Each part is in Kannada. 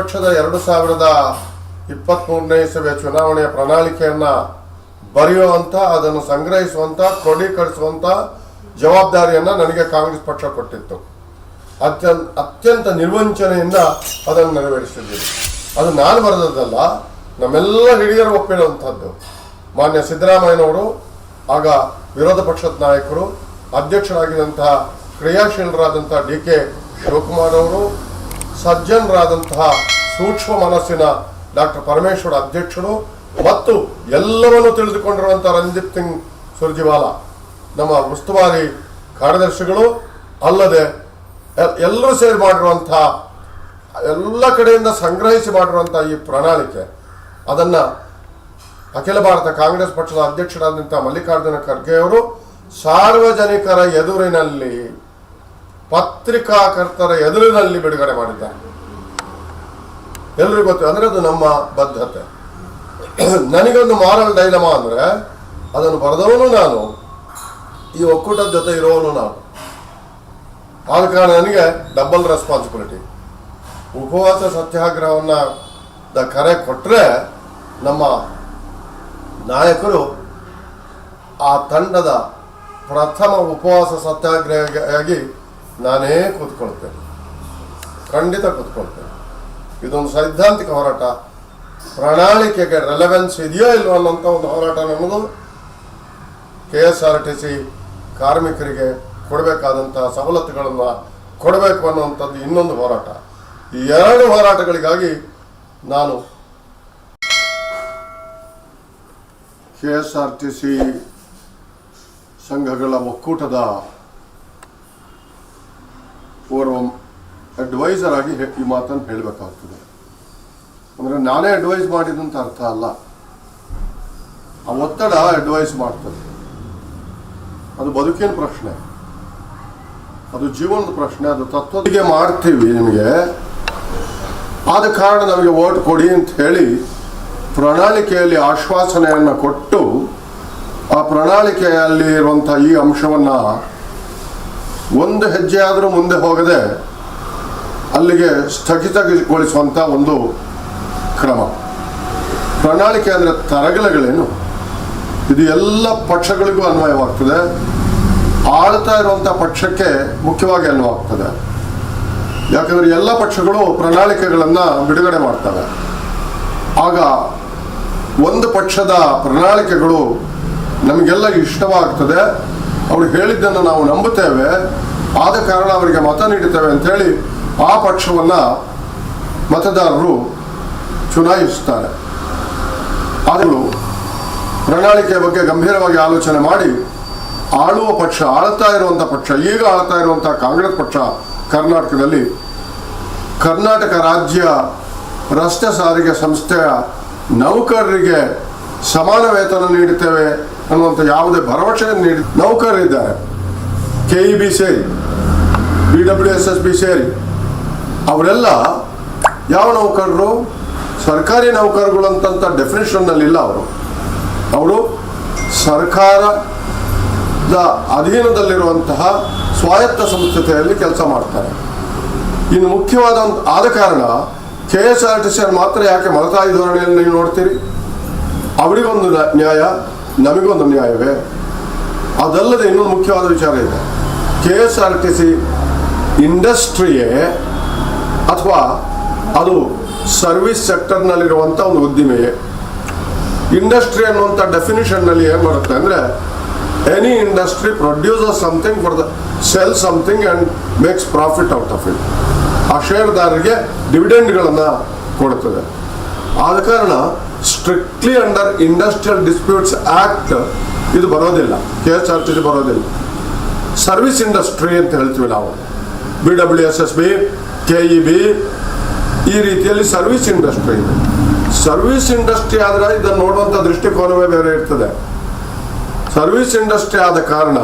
ಪಕ್ಷದ ಎರಡು ಸಾವಿರದ ಇಪ್ಪತ್ಮೂರನೇ ಇಸವಿಯ ಚುನಾವಣೆಯ ಪ್ರಣಾಳಿಕೆಯನ್ನ ಬರೆಯುವಂತ ಅದನ್ನು ಸಂಗ್ರಹಿಸುವಂತ ಕ್ರೋಢೀಕರಿಸುವಂತ ಜವಾಬ್ದಾರಿಯನ್ನ ನನಗೆ ಕಾಂಗ್ರೆಸ್ ಪಕ್ಷ ಕೊಟ್ಟಿತ್ತು. ಅತ್ಯಂತ ಅತ್ಯಂತ ನಿರ್ವಂಚನೆಯಿಂದ ಅದನ್ನು ನೆರವೇರಿಸಿದ್ದೀವಿ. ಅದು ನಾನು ಬರೆದದ್ದಲ್ಲ, ನಮ್ಮೆಲ್ಲ ಹಿರಿಯರು ಒಪ್ಪಿರುವಂಥದ್ದು. ಮಾನ್ಯ ಸಿದ್ದರಾಮಯ್ಯನವರು, ಆಗ ವಿರೋಧ ಪಕ್ಷದ ನಾಯಕರು, ಅಧ್ಯಕ್ಷರಾಗಿದ್ದಂತಹ ಕ್ರಿಯಾಶೀಲರಾದಂತಹ ಡಿ ಕೆ ಶಿವಕುಮಾರ್ ಅವರು ಸಜ್ಜನರಾದಂತಹ ಸೂಕ್ಷ್ಮ ಮನಸ್ಸಿನ ಡಾಕ್ಟರ್ ಪರಮೇಶ್ವರ ಅಧ್ಯಕ್ಷರು ಮತ್ತು ಎಲ್ಲವನ್ನು ತಿಳಿದುಕೊಂಡಿರುವಂತಹ ರಂಜಿತ್ ಸಿಂಗ್ ಸುರ್ಜಿವಾಲ, ನಮ್ಮ ಉಸ್ತುವಾರಿ ಕಾರ್ಯದರ್ಶಿಗಳು, ಅಲ್ಲದೆ ಎಲ್ಲರೂ ಸೇರಿ ಮಾಡಿರುವಂತಹ ಎಲ್ಲ ಕಡೆಯಿಂದ ಸಂಗ್ರಹಿಸಿ ಮಾಡಿರುವಂತಹ ಈ ಪ್ರಣಾಳಿಕೆ, ಅದನ್ನ ಅಖಿಲ ಭಾರತ ಕಾಂಗ್ರೆಸ್ ಪಕ್ಷದ ಅಧ್ಯಕ್ಷರಾದಂತಹ ಮಲ್ಲಿಕಾರ್ಜುನ ಖರ್ಗೆಯವರು ಸಾರ್ವಜನಿಕರ ಎದುರಿನಲ್ಲಿ ಪತ್ರಿಕಾಕರ್ತರ ಎದುರಿನಲ್ಲಿ ಬಿಡುಗಡೆ ಮಾಡಿದ್ದಾರೆ. ಎಲ್ರಿಗೂ ಗೊತ್ತು, ಅಂದ್ರೆ ಅದು ನಮ್ಮ ಬದ್ಧತೆ. ನನಗೊಂದು ಮಾರಲ್ ಡೈಲಮ ಅಂದ್ರೆ, ಅದನ್ನು ಬರೆದವನು ನಾನು, ಈ ಒಕ್ಕೂಟದ ಜೊತೆ ಇರೋನು ನಾನು. ಆದ ಕಾರಣ ನನಗೆ ಡಬಲ್ ರೆಸ್ಪಾನ್ಸಿಬಿಲಿಟಿ ಉಪವಾಸ ಸತ್ಯಾಗ್ರಹವನ್ನ ದ ಕರೆ ಕೊಟ್ಟರೆ ನಮ್ಮ ನಾಯಕರು ಆ ತಂಡದ ಪ್ರಥಮ ಉಪವಾಸ ಸತ್ಯಾಗ್ರಹಿಯಾಗಿ ನಾನೇ ಕೂತ್ಕೊಳ್ತೇನೆ. ಖಂಡಿತ ಕೂತ್ಕೊಳ್ತೇನೆ. ಇದೊಂದು ಸೈದ್ಧಾಂತಿಕ ಹೋರಾಟ. ಪ್ರಣಾಳಿಕೆಗೆ ರೆಲೆವೆನ್ಸ್ ಇದೆಯೋ ಇಲ್ವೋ ಅನ್ನೋಂಥ ಒಂದು ಹೋರಾಟ ನಮಗೂ K S R T C ಕಾರ್ಮಿಕರಿಗೆ ಕೊಡಬೇಕಾದಂಥ ಸವಲತ್ತುಗಳನ್ನು ಕೊಡಬೇಕು ಅನ್ನುವಂಥದ್ದು ಇನ್ನೊಂದು ಹೋರಾಟ. ಈ ಎರಡು ಹೋರಾಟಗಳಿಗಾಗಿ ನಾನು K S R T C ಸಂಘಗಳ ಒಕ್ಕೂಟದ ಓರ್ವ ಅಡ್ವೈಸರ್ ಆಗಿ ಈ ಮಾತನ್ನು ಹೇಳಬೇಕಾಗ್ತದೆ. ಅಂದರೆ ನಾನೇ ಅಡ್ವೈಸ್ ಮಾಡಿದಂತ ಅರ್ಥ ಅಲ್ಲ. ಆ ಒತ್ತಡ ಅಡ್ವೈಸ್ ಮಾಡ್ತದೆ. ಅದು ಬದುಕಿನ ಪ್ರಶ್ನೆ. ಅದು ಜೀವನದ ಪ್ರಶ್ನೆ, ಅದು ತತ್ವದಿಗೆ ಮಾಡ್ತೀವಿ ನಿಮಗೆ. ಆದ ಕಾರಣ ನಮಗೆ ಓಟ್ ಕೊಡಿ ಅಂತ ಹೇಳಿ ಪ್ರಣಾಳಿಕೆಯಲ್ಲಿ ಆಶ್ವಾಸನೆಯನ್ನು ಕೊಟ್ಟು ಆ ಪ್ರಣಾಳಿಕೆಯಲ್ಲಿ ಇರುವಂಥ ಈ ಅಂಶವನ್ನು ಒಂದು ಹೆಜ್ಜೆ ಆದರೂ ಮುಂದೆ ಹೋಗದೆ ಅಲ್ಲಿಗೆ ಸ್ಥಗಿತಗೊಳಿಸುವಂಥ ಒಂದು ಕ್ರಮ. ಪ್ರಣಾಳಿಕೆ ಅಂದರೆ ತರಗಲೆಗಳೇನು? ಇದು ಎಲ್ಲ ಪಕ್ಷಗಳಿಗೂ ಅನ್ವಯವಾಗ್ತದೆ. ಆಳ್ತಾ ಇರುವಂಥ ಪಕ್ಷಕ್ಕೆ ಮುಖ್ಯವಾಗಿ ಅನ್ವಯವಾಗ್ತದೆ. ಯಾಕಂದ್ರೆ ಎಲ್ಲ ಪಕ್ಷಗಳು ಪ್ರಣಾಳಿಕೆಗಳನ್ನು ಬಿಡುಗಡೆ ಮಾಡ್ತವೆ. ಆಗ ಒಂದು ಪಕ್ಷದ ಪ್ರಣಾಳಿಕೆಗಳು ನಮಗೆಲ್ಲ ಇಷ್ಟವಾಗ್ತದೆ. ಅವರು ಹೇಳಿದ್ದನ್ನು ನಾವು ನಂಬುತ್ತೇವೆ. ಆದ ಕಾರಣ ಅವರಿಗೆ ಮತ ನೀಡುತ್ತೇವೆ ಅಂತೇಳಿ ಆ ಪಕ್ಷವನ್ನು ಮತದಾರರು ಚುನಾಯಿಸುತ್ತಾರೆ. ಆದರೂ ಪ್ರಣಾಳಿಕೆಯ ಬಗ್ಗೆ ಗಂಭೀರವಾಗಿ ಆಲೋಚನೆ ಮಾಡಿ ಆಳುವ ಪಕ್ಷ ಆಳ್ತಾ ಇರುವಂಥ ಪಕ್ಷ, ಈಗ ಆಳ್ತಾ ಇರುವಂಥ ಕಾಂಗ್ರೆಸ್ ಪಕ್ಷ, ಕರ್ನಾಟಕದಲ್ಲಿ ಕರ್ನಾಟಕ ರಾಜ್ಯ ರಸ್ತೆ ಸಾರಿಗೆ ಸಂಸ್ಥೆಯ ನೌಕರರಿಗೆ ಸಮಾನ ವೇತನ ನೀಡುತ್ತೇವೆ. ಅನ್ನುವಂಥ ಯಾವುದೇ ಭರವಸೆ ನೀಡಿ ನೌಕರರಿದ್ದಾರೆ ಕೆ ಇ ಬಿ ಸೇರಿ B W S S B ಸೇರಿ, ಅವರೆಲ್ಲ ಯಾವ ನೌಕರರು? ಸರ್ಕಾರಿ ನೌಕರಗಳು ಅಂತಂತ ಡೆಫಿನೇಷನ್ನಲ್ಲಿ ಇಲ್ಲ ಅವರು. ಅವರು ಸರ್ಕಾರದ ಅಧೀನದಲ್ಲಿರುವಂತಹ ಸ್ವಾಯತ್ತ ಸಂಸ್ಥೆಯಲ್ಲಿ ಕೆಲಸ ಮಾಡ್ತಾರೆ. ಇನ್ನು ಮುಖ್ಯವಾದ ಆದ ಕಾರಣ ಕೆ ಎಸ್ ಆರ್ ಟಿ ಸಿಯನ್ನು ಮಾತ್ರ ಯಾಕೆ ಮಲತಾಯಿ ಧೋರಣೆಯಲ್ಲಿ ನೀವು ನೋಡ್ತೀರಿ? ಅವರಿಗೊಂದು ನ್ಯಾಯ ನಮಗೊಂದು ನ್ಯಾಯವೇ? ಅದಲ್ಲದೆ ಇನ್ನೊಂದು ಮುಖ್ಯವಾದ ವಿಚಾರ ಇದೆ. K S R T C ಇಂಡಸ್ಟ್ರಿಯೇ ಅಥವಾ ಅದು ಸರ್ವಿಸ್ ಸೆಕ್ಟರ್ನಲ್ಲಿರುವಂಥ ಒಂದು ಉದ್ದಿಮೆಯೇ? ಇಂಡಸ್ಟ್ರಿ ಅನ್ನುವಂಥ ಡೆಫಿನಿಷನ್ನಲ್ಲಿ ಏನು ಬರುತ್ತೆ ಅಂದರೆ any industry producer something for the sell something and makes profit out of it ಆ ಷೇರ್ದಾರರಿಗೆ ಡಿವಿಡೆಂಡ್ಗಳನ್ನು ಕೊಡುತ್ತದೆ ಆದ ಕಾರಣ strictly under industrial disputes act ಇದು ಬರೋದಿಲ್ಲ. K S R T C ಬರೋದಿಲ್ಲ. ಸರ್ವಿಸ್ ಇಂಡಸ್ಟ್ರಿ ಅಂತ ಹೇಳ್ತೀವಿ ನಾವು. B W S S B K E B ಈ ರೀತಿಯಲ್ಲಿ ಸರ್ವಿಸ್ ಇಂಡಸ್ಟ್ರಿ ಇದೆ. ಸರ್ವಿಸ್ ಇಂಡಸ್ಟ್ರಿ ಆದ್ರೆ ಇದನ್ನು ನೋಡುವಂಥ ದೃಷ್ಟಿಕೋನವೇ ಬೇರೆ ಇರ್ತದೆ. ಸರ್ವಿಸ್ ಇಂಡಸ್ಟ್ರಿ ಆದ ಕಾರಣ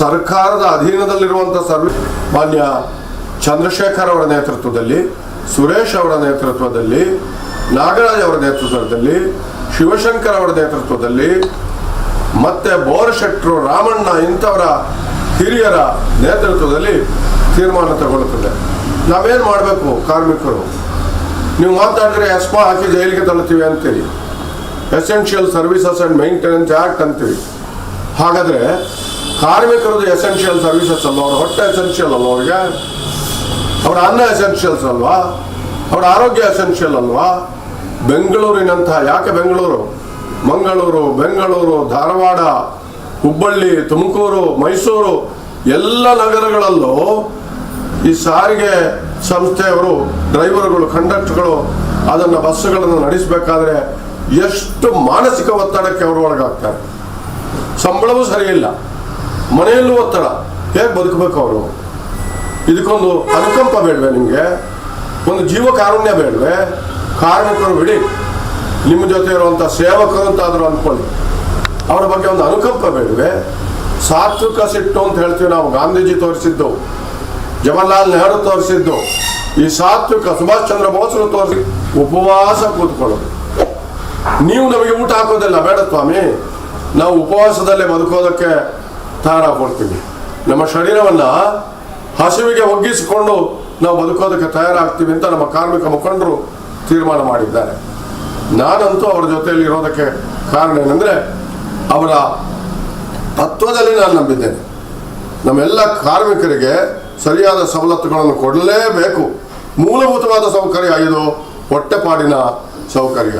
ಸರ್ಕಾರದ ಅಧೀನದಲ್ಲಿರುವಂಥ ಸರ್ವಿಸ್ ಮಾನ್ಯ ಚಂದ್ರಶೇಖರ್ ಅವರ ನೇತೃತ್ವದಲ್ಲಿ, ಸುರೇಶ್ ಅವರ ನೇತೃತ್ವದಲ್ಲಿ ನಾಗರಾಜ್ ಅವರ ನೇತೃತ್ವದಲ್ಲಿ, ಶಿವಶಂಕರ್ ಅವರ ನೇತೃತ್ವದಲ್ಲಿ, ಮತ್ತೆ ಬೋರಶೆಟ್ರು ರಾಮಣ್ಣ ಇಂಥವರ ಹಿರಿಯರ ನೇತೃತ್ವದಲ್ಲಿ ತೀರ್ಮಾನ ತಗೊಳ್ಳುತ್ತದೆ. ನಾವೇನು ಮಾಡಬೇಕು ಕಾರ್ಮಿಕರು? ನೀವು ಮಾತಾಡಿದ್ರೆ ಎಸ್ಪಾ ಹಾಕಿ ಜೈಲಿಗೆ ತಳ್ಳುತ್ತೀವಿ ಅಂತೀರಿ. Essential services and maintenance act ಅಂತೀವಿ ಹಾಗಾದರೆ ಕಾರ್ಮಿಕರದ್ದು ಎಸೆನ್ಷಿಯಲ್ ಸರ್ವಿಸಸ್ ಅಲ್ವಾ? ಅವ್ರ ಹೊಟ್ಟೆ ಎಸೆನ್ಷಿಯಲ್ ಅಲ್ವಾ ಅವ್ರಿಗೆ? ಅವರ ಅನ್ನ ಎಸೆನ್ಷಿಯಲ್ಸ್ ಅಲ್ವಾ? ಅವರ ಆರೋಗ್ಯ ಎಸೆನ್ಷಿಯಲ್ ಅಲ್ವಾ? ಬೆಂಗಳೂರಿನಂತಹ, ಯಾಕೆ ಬೆಂಗಳೂರು? ಮಂಗಳೂರು, ಬೆಂಗಳೂರು, ಧಾರವಾಡ, ಹುಬ್ಬಳ್ಳಿ, ತುಮಕೂರು, ಮೈಸೂರು, ಎಲ್ಲ ನಗರಗಳಲ್ಲೂ ಈ ಸಾರಿಗೆ ಸಂಸ್ಥೆಯವರು, ಡ್ರೈವರ್ಗಳು, ಕಂಡಕ್ಟರ್ಗಳು ಅದನ್ನು ಬಸ್ಸುಗಳನ್ನು ನಡೆಸಬೇಕಾದ್ರೆ ಎಷ್ಟು ಮಾನಸಿಕ ಒತ್ತಡಕ್ಕೆ ಅವರು ಒಳಗಾಗ್ತಾರೆ. ಸಂಬಳವೂ ಸರಿಯಿಲ್ಲ. ಮನೆಯಲ್ಲೂ ಒತ್ತಡ. ಹೇಗೆ ಬದುಕಬೇಕು ಅವರು? ಇದಕ್ಕೊಂದು ಅನುಕಂಪ ಬೇಡವೆ ನಿಮಗೆ? ಒಂದು ಜೀವ ಕಾರುಣ್ಯ ಬೇಡವೆ. ಕಾರ್ಮಿಕರು ಬಿಡಿ. ನಿಮ್ಮ ಜೊತೆ ಇರುವಂಥ ಸೇವಕರು ಅಂತಾದರೂ ಅಂದ್ಕೊಳ್ಳಿ ಅವರ ಬಗ್ಗೆ ಒಂದು ಅನುಕಂಪ ಬೇಡವೆ. ಸಾತ್ವಿಕ ಸಿಟ್ಟು ಅಂತ ಹೇಳ್ತೀವಿ ನಾವು. ಗಾಂಧೀಜಿ ತೋರಿಸಿದ್ದು. ಜವಾಹರ್ಲಾಲ್ ನೆಹರು ತೋರಿಸಿದ್ದು. ಈ ಸಾತ್ವಿಕ ಸುಭಾಷ್ ಚಂದ್ರ ಬೋಸರು ತೋರಿಸಿ ಉಪವಾಸ ಕೂತ್ಕೊಳ್ಳೋದು. ನೀವು ನಮಗೆ ಊಟ ಹಾಕೋದಿಲ್ಲ. ಬೇಡ ಸ್ವಾಮಿ. ನಾವು ಉಪವಾಸದಲ್ಲೇ ಬದುಕೋದಕ್ಕೆ ತಯಾರಾಗ್ಬಿಡ್ತೀವಿ ನಮ್ಮ ಶರೀರವನ್ನು ಹಸಿವಿಗೆ ಒಗ್ಗಿಸಿಕೊಂಡು ನಾವು ಬದುಕೋದಕ್ಕೆ ತಯಾರಾಗ್ತೀವಿ ಅಂತ ನಮ್ಮ ಕಾರ್ಮಿಕ ಮುಖಂಡರು ತೀರ್ಮಾನ ಮಾಡಿದ್ದಾರೆ. ನಾನಂತೂ ಅವರ ಜೊತೆಯಲ್ಲಿ ಇರೋದಕ್ಕೆ ಕಾರಣ ಏನಂದ್ರೆ, ಅವರ ತತ್ವದಲ್ಲಿ ನಾನು ನಂಬಿದ್ದೇನೆ. ನಮ್ಮೆಲ್ಲ ಕಾರ್ಮಿಕರಿಗೆ ಸರಿಯಾದ ಸವಲತ್ತುಗಳನ್ನು ಕೊಡಲೇಬೇಕು. ಮೂಲಭೂತವಾದ ಸೌಕರ್ಯ ಇದು ಹೊಟ್ಟೆಪಾಡಿನ ಸೌಕರ್ಯ.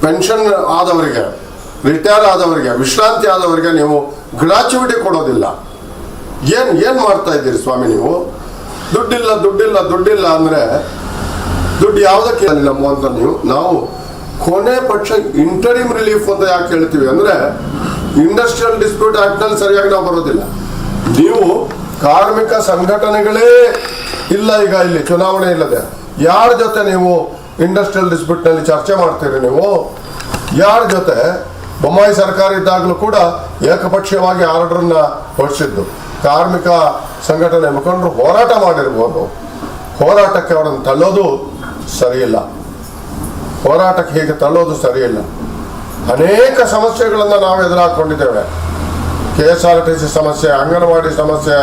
ಪೆನ್ಷನ್ ಆದವರಿಗೆ, ರಿಟೈರ್ ಆದವರಿಗೆ, ವಿಶ್ರಾಂತಿ ಆದವರಿಗೆ ನೀವು ಗ್ರಾಚ್ಯುವಿಟಿ ಕೊಡೋದಿಲ್ಲ. ಏನ್ ಏನ್ ಮಾಡ್ತಾ ಇದ್ದೀರಿ ಸ್ವಾಮಿ ನೀವು? ದುಡ್ಡಿಲ್ಲ ದುಡ್ಡಿಲ್ಲ ದುಡ್ಡಿಲ್ಲ ಅಂದ್ರೆ ದುಡ್ಡು ಯಾವುದಕ್ಕೆ ನಮ್ಮಂತ ನೀವು? ನಾವು ಕೊನೆ ಪಕ್ಷ ಇಂಟರಿಮ್ ರಿಲೀಫ್ ಅಂತ ಯಾಕೆ ಹೇಳ್ತೀವಿ ಅಂದ್ರೆ ಇಂಡಸ್ಟ್ರಿಯಲ್ ಡಿಸ್ಪ್ಯೂಟ್ ಆಕ್ಟ್ನಲ್ಲಿ ಸರಿಯಾಗಿ ನಾವು ಬರೋದಿಲ್ಲ. ನೀವು ಕಾರ್ಮಿಕ ಸಂಘಟನೆಗಳೇ ಇಲ್ಲ ಈಗ ಇಲ್ಲಿ, ಚುನಾವಣೆ ಇಲ್ಲದೆ. ಯಾರ ಜೊತೆ ನೀವು ಇಂಡಸ್ಟ್ರಿಯಲ್ ಡಿಸ್ಪ್ಯೂಟ್ನಲ್ಲಿ ಚರ್ಚೆ ಮಾಡ್ತೀರಿ ನೀವು? ಯಾರ ಜೊತೆ? ಬೊಮ್ಮಾಯಿ ಸರ್ಕಾರ ಇದ್ದಾಗಲೂ ಕೂಡ ಏಕಪಕ್ಷೀಯವಾಗಿ ಆರ್ಡರ್ನ ಹೊರಡಿಸಿದ್ದು. ಕಾರ್ಮಿಕ ಸಂಘಟನೆ ಮುಖಂಡರು ಹೋರಾಟ ಮಾಡಿರ್ಬೋದು. ಹೋರಾಟಕ್ಕೆ ಅವರನ್ನು ತಳ್ಳೋದು ಸರಿಯಿಲ್ಲ. ಹೋರಾಟಕ್ಕೆ ಹೀಗೆ ತಳ್ಳೋದು ಸರಿಯಿಲ್ಲ. ಅನೇಕ ಸಮಸ್ಯೆಗಳನ್ನು ನಾವು ಎದುರಾಕೊಂಡಿದ್ದೇವೆ. K S R T C ಸಮಸ್ಯೆ, ಅಂಗನವಾಡಿ ಸಮಸ್ಯೆ,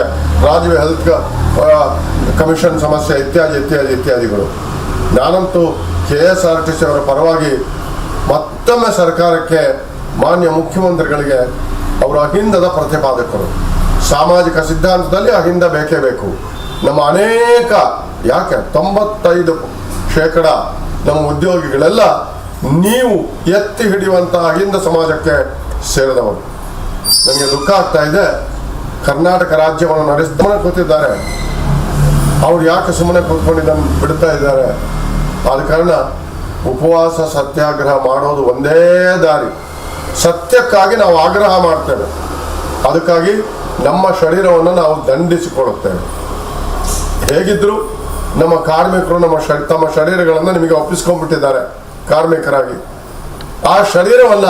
ರಾಜ್ಯ ಹೆಲ್ತ್ ಕಮಿಷನ್ ಸಮಸ್ಯೆ ಇತ್ಯಾದಿ ಇತ್ಯಾದಿ, ಇತ್ಯಾದಿಗಳು. ನಾನಂತೂ K S R T C ಅವರ ಪರವಾಗಿ ಮತ್ತೊಮ್ಮೆ ಸರ್ಕಾರಕ್ಕೆ ಮಾನ್ಯ ಮುಖ್ಯಮಂತ್ರಿಗಳಿಗೆ ಅವರ ಅಹಿಂದದ ಪ್ರತಿಪಾದಕರು. ಸಾಮಾಜಿಕ ಸಿದ್ಧಾಂತದಲ್ಲಿ ಅಹಿಂದ ಬೇಕೇ ಬೇಕು. ನಮ್ಮ ಅನೇಕ, ಯಾಕೆ? ತೊಂಬತ್ತೈದು ಶೇಕಡ ನಮ್ಮ ಉದ್ಯೋಗಿಗಳೆಲ್ಲ ನೀವು ಎತ್ತಿ ಹಿಡಿಯುವಂತಹ ಅಹಿಂದ ಸಮಾಜಕ್ಕೆ ಸೇರಿದವರು. ನನಗೆ ದುಃಖ ಆಗ್ತಾ ಇದೆ. ಕರ್ನಾಟಕ ರಾಜ್ಯವನ್ನು ನಡೆಸಿದವನ ಕೂತಿದ್ದಾರೆ. ಅವ್ರು ಯಾಕೆ ಸುಮ್ಮನೆ ಕೂತ್ಕೊಂಡಿದ್ದನ್ನು ಬಿಡ್ತಾ ಇದ್ದಾರೆ? ಆದ ಕಾರಣ ಉಪವಾಸ, ಸತ್ಯಾಗ್ರಹ ಮಾಡೋದು ಒಂದೇ ದಾರಿ. ಸತ್ಯಕ್ಕಾಗಿ ನಾವು ಆಗ್ರಹ ಮಾಡ್ತೇವೆ. ಅದಕ್ಕಾಗಿ ನಮ್ಮ ಶರೀರವನ್ನು ನಾವು ದಂಡಿಸಿಕೊಳ್ಳುತ್ತೇವೆ. ಹೇಗಿದ್ರು ನಮ್ಮ ಕಾರ್ಮಿಕರು ನಮ್ಮ ತಮ್ಮ ಶರೀರಗಳನ್ನು ನಿಮಗೆ ಒಪ್ಪಿಸ್ಕೊಂಡ್ಬಿಟ್ಟಿದ್ದಾರೆ ಕಾರ್ಮಿಕರಾಗಿ. ಆ ಶರೀರವನ್ನ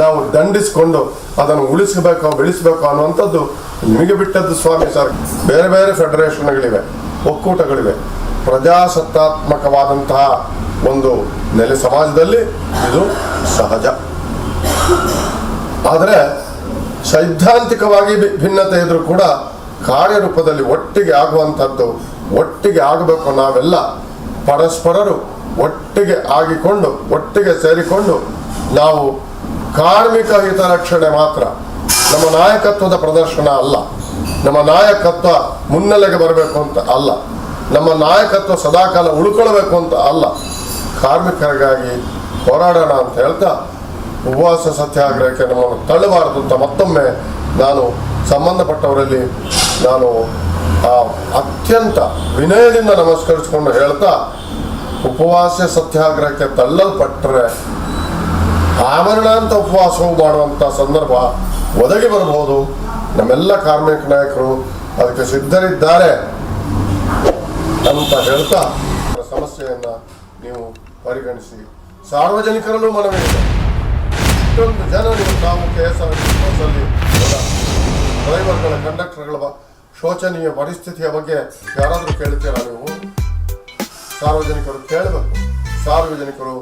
ನಾವು ದಂಡಿಸಿಕೊಂಡು ಅದನ್ನು ಉಳಿಸಬೇಕು ಬೆಳೆಸಬೇಕು ಅನ್ನುವಂಥದ್ದು ನಿಮಗೆ ಬಿಟ್ಟದ್ದು ಸ್ವಾಮಿ ಸರ್. ಬೇರೆ ಬೇರೆ ಫೆಡರೇಷನ್ಗಳಿವೆ, ಒಕ್ಕೂಟಗಳಿವೆ. ಪ್ರಜಾಸತ್ತಾತ್ಮಕವಾದಂತಹ ಒಂದು ನೆಲೆ ಸಮಾಜದಲ್ಲಿ ಇದು ಸಹಜ. ಆದರೆ ಸೈದ್ಧಾಂತಿಕವಾಗಿ ಭಿನ್ನತೆ ಇದ್ರೂ ಕೂಡ ಕಾರ್ಯರೂಪದಲ್ಲಿ ಒಟ್ಟಿಗೆ ಆಗುವಂಥದ್ದು, ಒಟ್ಟಿಗೆ ಆಗಬೇಕು ನಾವೆಲ್ಲ ಪರಸ್ಪರರು ಒಟ್ಟಿಗೆ ಆಗಿಕೊಂಡು, ಒಟ್ಟಿಗೆ ಸೇರಿಕೊಂಡು ನಾವು ಕಾರ್ಮಿಕ ಹಿತರಕ್ಷಣೆ ಮಾತ್ರ. ನಮ್ಮ ನಾಯಕತ್ವದ ಪ್ರದರ್ಶನ ಅಲ್ಲ. ನಮ್ಮ ನಾಯಕತ್ವ ಮುನ್ನೆಲೆಗೆ ಬರಬೇಕು ಅಂತ ಅಲ್ಲ. ನಮ್ಮ ನಾಯಕತ್ವ ಸದಾಕಾಲ ಉಳ್ಕೊಳ್ಬೇಕು ಅಂತ ಅಲ್ಲ. ಕಾರ್ಮಿಕರಿಗಾಗಿ ಹೋರಾಡೋಣ ಅಂತ ಹೇಳ್ತಾ ಉಪವಾಸ ಸತ್ಯಾಗ್ರಹಕ್ಕೆ ನಮ್ಮನ್ನು ತಳ್ಳಬಾರದು ಅಂತ ಮತ್ತೊಮ್ಮೆ ನಾನು ಸಂಬಂಧಪಟ್ಟವರಲ್ಲಿ ನಾನು ಅತ್ಯಂತ ವಿನಯದಿಂದ ನಮಸ್ಕರಿಸಿಕೊಂಡು ಹೇಳ್ತಾ, ಉಪವಾಸ ಸತ್ಯಾಗ್ರಹಕ್ಕೆ ತಳ್ಳಲ್ಪಟ್ಟರೆ ಆಮರಣಾಂತ ಉಪವಾಸವು ಮಾಡುವಂಥ ಸಂದರ್ಭ ಒದಗಿ ಬರಬಹುದು. ನಮ್ಮೆಲ್ಲ ಕಾರ್ಮಿಕ ನಾಯಕರು ಅದಕ್ಕೆ ಸಿದ್ಧರಿದ್ದಾರೆ ಅಂತ ಹೇಳ್ತಾ, ಸಮಸ್ಯೆಯನ್ನು ನೀವು ಪರಿಗಣಿಸಿ. ಸಾರ್ವಜನಿಕರಲ್ಲೂ ಮನವಿ ಇಷ್ಟೊಂದು ಜನರು ನಾವು ಕೆ ಎಸ್ ಆರ್ ಟಿ ಬಸ್ಸಲ್ಲಿ ಡ್ರೈವರ್ಗಳ ಕಂಡಕ್ಟರ್ಗಳ ಶೋಚನೀಯ ಪರಿಸ್ಥಿತಿಯ ಬಗ್ಗೆ ಯಾರಾದರೂ ಕೇಳ್ತೀರಾ ನೀವು? ಸಾರ್ವಜನಿಕರು ಕೇಳಬೇಕು. ಸಾರ್ವಜನಿಕರು